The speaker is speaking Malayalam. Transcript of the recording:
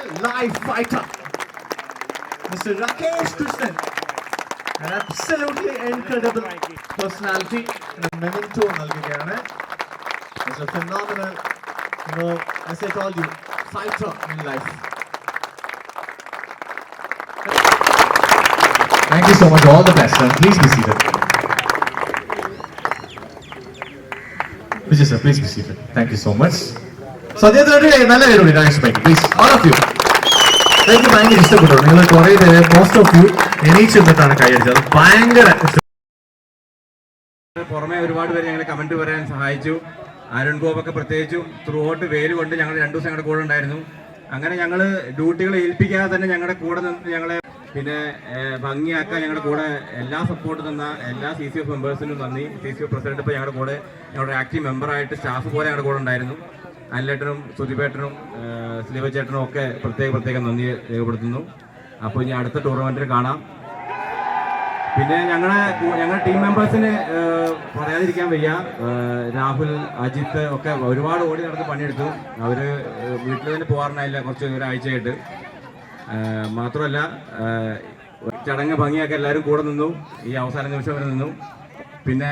live fighter, Mr. Rakesh Krishnan. An absolutely incredible personality and a memento നൽകുകയാണ്. As a phenomenal, you know, as I told you, fighter in life. Thank you so much. All the best, and please be seated. Vijay sir, please be seated. Thank you so much. So അദ്ദേഹത്തിന് നല്ല പേരുണ്ട് Rakesh bike please all of you എനിക്ക് ഭയങ്കര ഇഷ്ടപ്പെട്ടു. നിങ്ങൾ കുറെ പേര് മോസ്റ്റ് ഓഫ് യു എണീച്ച് നിന്നിട്ടാണ് കൈയടിച്ചത് അത് ഭയങ്കര. പുറമെ ഒരുപാട് പേര് ഞങ്ങളെ കമന്റ് പറയാൻ സഹായിച്ചു. അരുൺ ഗോപൊക്കെ പ്രത്യേകിച്ചും. ത്രൂ ഔട്ട് വെയിൽ കൊണ്ട് ഞങ്ങൾ രണ്ടു ദിവസം ഞങ്ങളുടെ കൂടെ ഉണ്ടായിരുന്നു. അങ്ങനെ ഞങ്ങൾ ഡ്യൂട്ടികൾ ഏൽപ്പിക്കാതെ തന്നെ ഞങ്ങളുടെ കൂടെ നിന്ന് ഞങ്ങളെ പിന്നെ ഭംഗിയാക്കാൻ ഞങ്ങളുടെ കൂടെ എല്ലാ സപ്പോർട്ട് തന്ന എല്ലാ സി സി എഫ് മെമ്പേഴ്സിനും നന്ദി. സി സി എഫ് പ്രസിഡന്റ് ഇപ്പോൾ ഞങ്ങളുടെ കൂടെ ഞങ്ങളുടെ ആക്റ്റീവ് മെമ്പറായിട്ട് സ്റ്റാഫ് പോലെ ഞങ്ങളുടെ കൂടെ ഉണ്ടായിരുന്നു. അനിലേട്ടനും സുധിപേട്ടനും സ്ലീവച്ചേട്ടനും ഒക്കെ പ്രത്യേക പ്രത്യേകം നന്ദി രേഖപ്പെടുത്തുന്നു. അപ്പോൾ ഇനി അടുത്ത ടൂർണമെന്റിൽ കാണാം. പിന്നെ ഞങ്ങളെ ഞങ്ങളുടെ ടീം മെമ്പേഴ്സിന് പറയാതിരിക്കാൻ വയ്യ. രാഹുൽ അജിത്ത് ഒക്കെ ഒരുപാട് ഓടി നടന്ന് പണിയെടുത്തു. അവർ വീട്ടിൽ തന്നെ പോകാറുണ്ടായില്ല കുറച്ച് ഒരാഴ്ചയായിട്ട്. മാത്രമല്ല ചടങ്ങ് ഭംഗിയാക്കി എല്ലാവരും കൂടെ നിന്നു. ഈ അവസാന നിമിഷം വരെ നിന്നു. പിന്നെ